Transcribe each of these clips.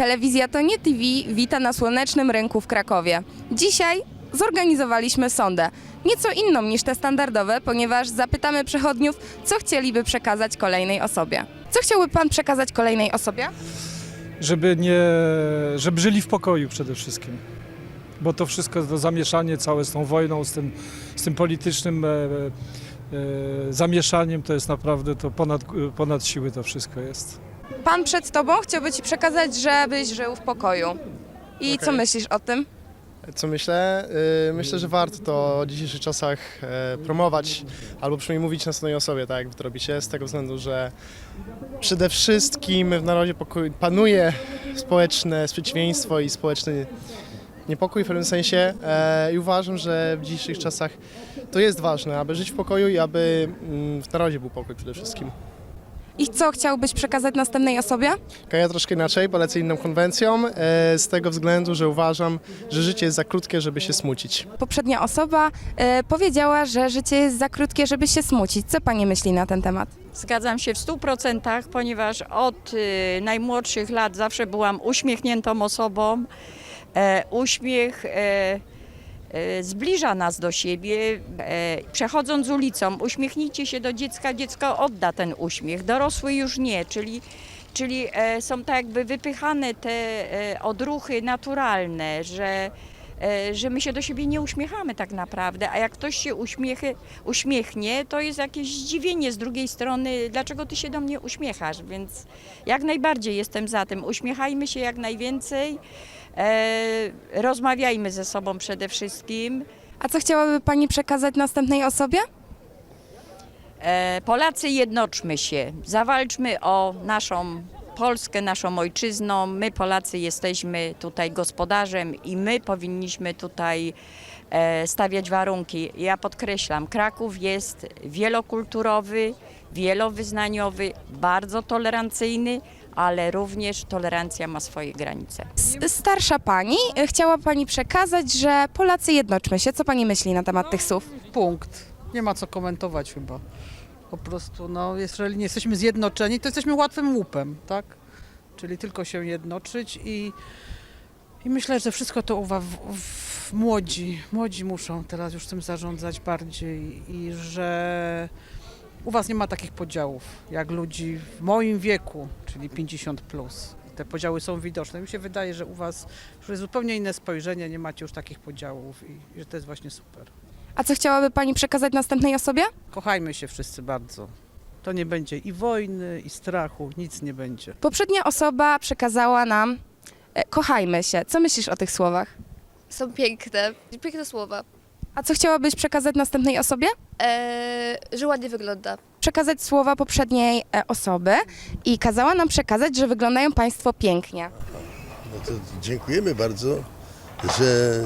Telewizja to nie TV wita na słonecznym rynku w Krakowie. Dzisiaj zorganizowaliśmy sondę. Nieco inną niż te standardowe, ponieważ zapytamy przechodniów, co chcieliby przekazać kolejnej osobie. Co chciałby Pan przekazać kolejnej osobie? żeby nie, żeby żyli w pokoju przede wszystkim. Bo to wszystko, to zamieszanie całe z tą wojną, z tym, z tym politycznym e, e, zamieszaniem, to jest naprawdę to ponad, ponad siły to wszystko jest. Pan przed Tobą chciałby Ci przekazać, żebyś żył w pokoju. I co Okej. myślisz o tym? Co myślę? Y, Myślę, że warto to w dzisiejszych czasach e, promować albo przynajmniej mówić następnej osobie, tak jak wy to robicie, z tego względu, że przede wszystkim w narodzie pokój, panuje społeczne sprzeciwieństwo i społeczny niepokój w pewnym sensie e, i uważam, że w dzisiejszych czasach to jest ważne, aby żyć w pokoju i aby mm, w narodzie był pokój przede wszystkim. I co chciałbyś przekazać następnej osobie? Ja troszkę inaczej, polecę inną konwencją, e, z tego względu, że uważam, że życie jest za krótkie, żeby się smucić. Poprzednia osoba e, powiedziała, że życie jest za krótkie, żeby się smucić. Co Pani myśli na ten temat? Zgadzam się w 100%, ponieważ od y, najmłodszych lat zawsze byłam uśmiechniętą osobą. E, uśmiech e, e, zbliża nas do siebie. E, przechodząc ulicą, uśmiechnijcie się do dziecka, dziecko odda ten uśmiech, dorosły już nie, czyli, czyli e, są tak jakby wypychane te e, odruchy naturalne, że e, że my się do siebie nie uśmiechamy tak naprawdę, a jak ktoś się uśmiechy, uśmiechnie, to jest jakieś zdziwienie z drugiej strony, dlaczego ty się do mnie uśmiechasz, więc jak najbardziej jestem za tym. Uśmiechajmy się jak najwięcej, e, rozmawiajmy ze sobą przede wszystkim. A co chciałaby Pani przekazać następnej osobie? E, Polacy, jednoczmy się, zawalczmy o naszą Polskę, naszą ojczyzną. My, Polacy, jesteśmy tutaj gospodarzem i my powinniśmy tutaj e, stawiać warunki. Ja podkreślam, Kraków jest wielokulturowy, wielowyznaniowy, bardzo tolerancyjny, ale również tolerancja ma swoje granice. Starsza Pani chciała Pani przekazać, że Polacy jednoczmy się. Co Pani myśli na temat tych słów? Punkt. Nie ma co komentować chyba. Po prostu, no, jeżeli nie jesteśmy zjednoczeni, to jesteśmy łatwym łupem, tak? Czyli tylko się jednoczyć i, i myślę, że wszystko to uwa w, w, młodzi, młodzi muszą teraz już tym zarządzać bardziej i że u was nie ma takich podziałów jak ludzi w moim wieku, czyli 50 plus. Te podziały są widoczne. Mi się wydaje, że u was już jest zupełnie inne spojrzenie, nie macie już takich podziałów i, i że to jest właśnie super. A co chciałaby Pani przekazać następnej osobie? Kochajmy się wszyscy bardzo. To nie będzie i wojny, i strachu, nic nie będzie. Poprzednia osoba przekazała nam e, kochajmy się. Co myślisz o tych słowach? Są piękne, piękne słowa. A co chciałabyś przekazać następnej osobie? Eee, że ładnie wygląda. Przekazać słowa poprzedniej e, osoby i kazała nam przekazać, że wyglądają Państwo pięknie. No to dziękujemy bardzo, że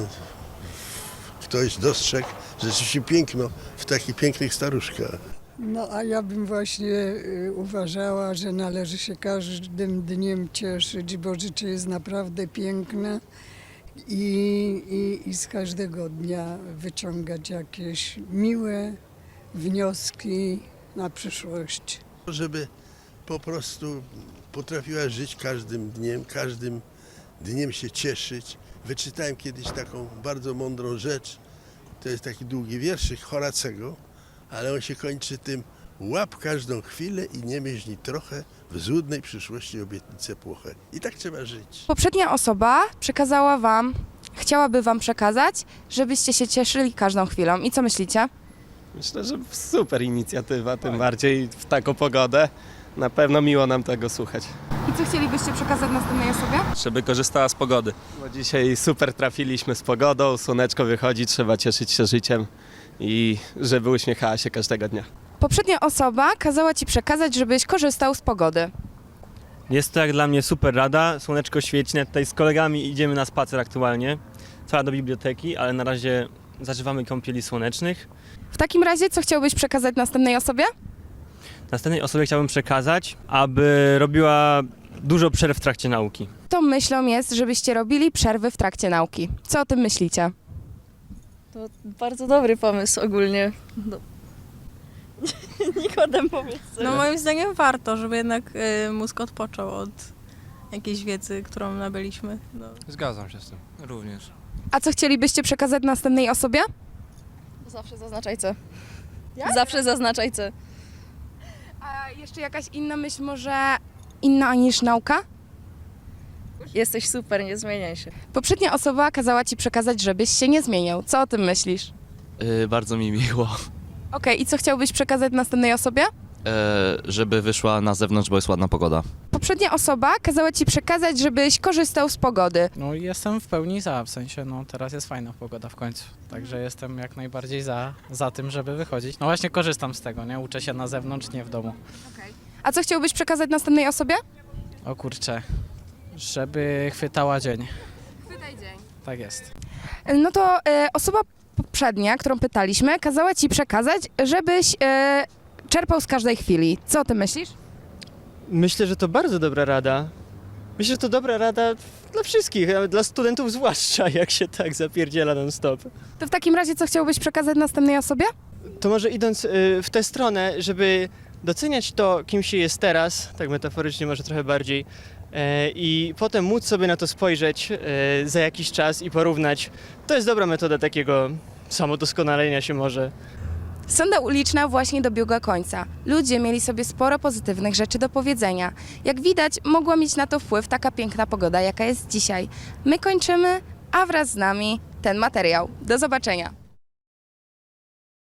ktoś dostrzegł rzeczywiście piękno w takich pięknych staruszkach. No a ja bym właśnie y, uważała, że należy się każdym dniem cieszyć, bo życie jest naprawdę piękne i, i, i z każdego dnia wyciągać jakieś miłe wnioski na przyszłość. Żeby po prostu potrafiła żyć każdym dniem, każdym dniem się cieszyć. Wyczytałem kiedyś taką bardzo mądrą rzecz. To jest taki długi wierszyk Horacego, ale on się kończy tym łap każdą chwilę i nie myśl trochę w złudnej przyszłości obietnicę płochę. I tak trzeba żyć. Poprzednia osoba przekazała Wam, chciałaby Wam przekazać, żebyście się cieszyli każdą chwilą. I co myślicie? Myślę, że super inicjatywa, tym bardziej w taką pogodę. Na pewno miło nam tego słuchać. I co chcielibyście przekazać następnej osobie? Żeby korzystała z pogody. Bo dzisiaj super trafiliśmy z pogodą, słoneczko wychodzi, trzeba cieszyć się życiem i żeby uśmiechała się każdego dnia. Poprzednia osoba kazała Ci przekazać, żebyś korzystał z pogody. Jest to jak dla mnie super rada, słoneczko świetnie, tutaj z kolegami idziemy na spacer aktualnie, cała do biblioteki, ale na razie zażywamy kąpieli słonecznych. W takim razie, co chciałbyś przekazać następnej osobie? Następnej osobie chciałbym przekazać, aby robiła dużo przerw w trakcie nauki. To myślą jest, żebyście robili przerwy w trakcie nauki. Co o tym myślicie? To bardzo dobry pomysł ogólnie. No. Nikodem powiedz. No moim zdaniem warto, żeby jednak y, mózg odpoczął od jakiejś wiedzy, którą nabyliśmy. No. Zgadzam się z tym, również. A co chcielibyście przekazać następnej osobie? Zawsze zaznaczaj co. Zawsze zaznaczaj co. A jeszcze jakaś inna myśl, może inna niż nauka? Jesteś super, nie zmieniaj się. Poprzednia osoba kazała ci przekazać, żebyś się nie zmieniał. Co o tym myślisz? Yy, bardzo mi miło, Okej, i co chciałbyś przekazać następnej osobie? Yy, żeby wyszła na zewnątrz, bo jest ładna pogoda. Poprzednia osoba kazała ci przekazać, żebyś korzystał z pogody. No i jestem w pełni za, w sensie no teraz jest fajna pogoda w końcu, także jestem jak najbardziej za, za tym, żeby wychodzić. No właśnie korzystam z tego, nie? Uczę się na zewnątrz, nie w domu. A co chciałbyś przekazać następnej osobie? O kurczę, żeby chwytała dzień. Pytaj dzień. Tak jest. No to e, osoba poprzednia, którą pytaliśmy, kazała ci przekazać, żebyś e, czerpał z każdej chwili. Co o tym myślisz? Myślę, że to bardzo dobra rada. Myślę, że to dobra rada dla wszystkich, ale dla studentów zwłaszcza, jak się tak zapierdziela non-stop. To w takim razie co chciałbyś przekazać następnej osobie? To może idąc y, w tę stronę, żeby doceniać to, kim się jest teraz, tak metaforycznie może trochę bardziej, e, i potem móc sobie na to spojrzeć e, za jakiś czas i porównać, to jest dobra metoda takiego samodoskonalenia się może. Sonda uliczna właśnie dobiegła końca. Ludzie mieli sobie sporo pozytywnych rzeczy do powiedzenia. Jak widać, mogła mieć na to wpływ taka piękna pogoda, jaka jest dzisiaj. My kończymy, a wraz z nami ten materiał. Do zobaczenia.